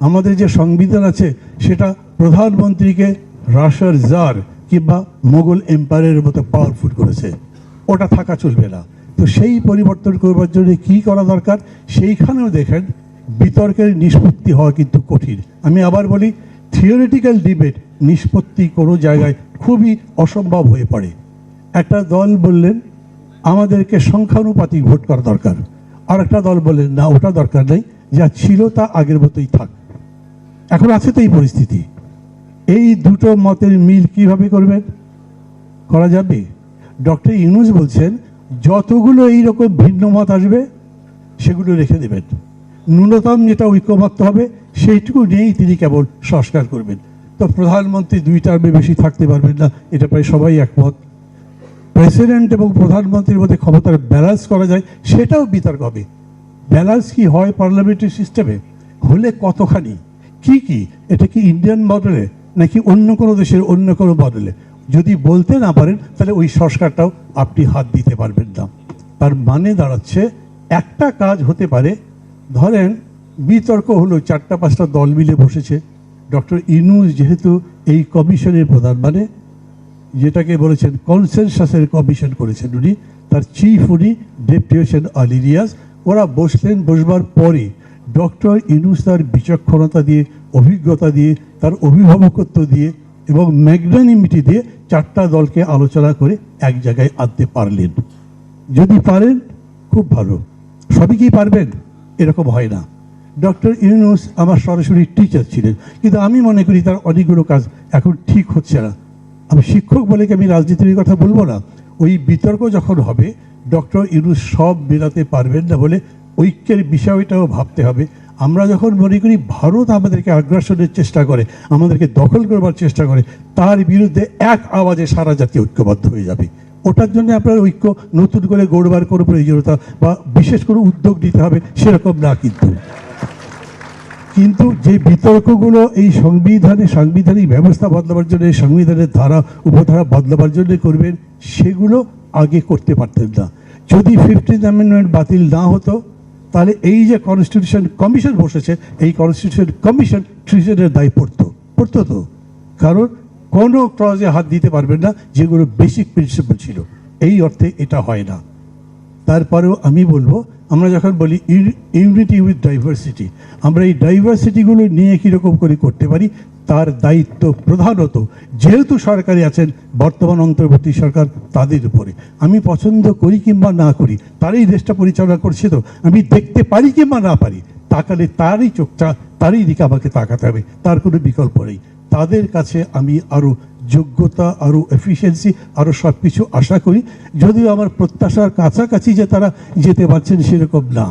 আমাদের যে সংবিধান আছে, সেটা প্রধানমন্ত্রীকে রাশার জার কিংবা মোগল এম্পায়ারের মতো পাওয়ারফুল করেছে। ওটা থাকা চলবে না। তো সেই পরিবর্তন করবার জন্য কি করা দরকার? সেইখানেও দেখেন, বিতর্কের নিষ্পত্তি হওয়া কিন্তু কঠিন। আমি আবার বলি থিওরিটিক্যাল ডিবেট নিষ্পত্তি কোনো জায়গায় খুবই অসম্ভব হয়ে পড়ে। একটা দল বললেন, আমাদেরকে সংখ্যানুপাতিক ভোট করা দরকার। আর একটা দল বললেন, না, ওটা দরকার নেই। যা ছিল তা আগের মতোই থাক। এখন আছে তো এই পরিস্থিতি। এই দুটো মতের মিল কীভাবে করবেন করা যাবে? ডক্টর ইউনুস বলছেন, যতগুলো এইরকম ভিন্ন মত আসবে, সেগুলো রেখে দেবেন। ন্যূনতম যেটা ঐক্যমত্য হবে, সেইটুকু নিয়েই তিনি কেবল সংস্কার করবেন। তো প্রধানমন্ত্রী দুই টার্মে বেশি থাকতে পারবেন না, এটা প্রায় সবাই একমত। প্রেসিডেন্ট এবং প্রধানমন্ত্রীর মধ্যে ক্ষমতার ব্যালেন্স করা যায়, সেটাও বিতর্ক হবে। ব্যালেন্স কি হয় পার্লামেন্টারি সিস্টেমে? হলে কতখানি? কি কি? এটা কি ইন্ডিয়ান মডেলে নাকি অন্য কোনো দেশের অন্য কোনো মডেলে যদি বলতে না পারেন, তাহলে ওই সংস্কারটাও আপনি হাত দিতে পারবেন না। তার মানে দাঁড়াচ্ছে, একটা কাজ হতে পারে। ধরেন, বিতর্ক হলো চারটা পাঁচটা দল মিলে বসেছে। ডক্টর ইনুস যেহেতু এই কমিশনের প্রধান মানে যেটাকে বলেছেন কনসেনসাসের কমিশন করেছেন উনি, তার চিফ উনি ডেপুটেশন আলিরিয়াস। ওরা বসলেন, বসবার পরে ডক্টর ইনুস তার বিচক্ষণতা দিয়ে, অভিজ্ঞতা দিয়ে, তার অভিভাবকত্ব দিয়ে এবং ম্যাগনানিমিটি দিয়ে চারটা দলকে আলোচনা করে এক জায়গায় আনতে পারলেন। যদি পারেন, খুব ভালো। সবই কি পারবেন? এরকম হয় না। ডক্টর ইউনুস আমার সরাসরি টিচার ছিলেন, কিন্তু আমি মনে করি তার অনেকগুলো কাজ এখন ঠিক হচ্ছে না। আমি শিক্ষক বলে কি আমি রাজনীতির কথা বলব না? ওই বিতর্ক যখন হবে, ডক্টর ইউনুস সব মেলাতে পারবেন না বলে ঐক্যের বিষয়টাও ভাবতে হবে। আমরা যখন মনে করি ভারত আমাদেরকে আগ্রাসনের চেষ্টা করে, আমাদেরকে দখল করবার চেষ্টা করে, তার বিরুদ্ধে এক আওয়াজে সারা জাতি ঐক্যবদ্ধ হয়ে যাবে। ওটার জন্য আপনার ঐক্য নতুন করে গড়বার কোনো প্রয়োজনীয়তা বা বিশেষ কোনো উদ্যোগ নিতে হবে সেরকম না কিন্তু। কিন্তু যে বিতর্কগুলো এই সংবিধানে সাংবিধানিক ব্যবস্থা বদলাবার জন্য, সংবিধানের ধারা, উপধারা বদলাবার জন্য করবেন, সেগুলো আগে করতে পারতেন না। যদি ফিফটিন অ্যামেন্ডমেন্ট বাতিল না হতো তাহলে এই যে কনস্টিটিউশন কমিশন বসেছে, এই কনস্টিটিউশন কমিশন ট্রিজনের দায় পড়ত, পড়তো তো। কারণ কোনো ক্লজে হাত দিতে পারবেন না, যেগুলো বেসিক প্রিন্সিপাল ছিল। এই অর্থে এটা হয় না। তারপরেও আমি বলব, আমরা যখন বলি ইউনিটি উইথ ডাইভার্সিটি, আমরা এই ডাইভার্সিটিগুলো নিয়ে কীরকম করে করতে পারি? তার দায়িত্ব প্রধানত, যেহেতু সরকারি আছেন, বর্তমান অন্তর্বর্তী সরকার তাদের উপরে। আমি পছন্দ করি কিংবা না করি, তারই দেশটা পরিচালনা করছে তো, আমি দেখতে পারি কিংবা না পারি, তাকালে তারই চোখটা, তারই দিকে আমাকে তাকাতে হবে, তার কোনো বিকল্প নেই। তাদের কাছে আমি আরও যোগ্যতা আরও এফিসিয়েন্সি আরও সব কিছু আশা করি। যদিও আমার প্রত্যাশার কাছাকাছি যে তারা যেতে পারছেন সেরকম না।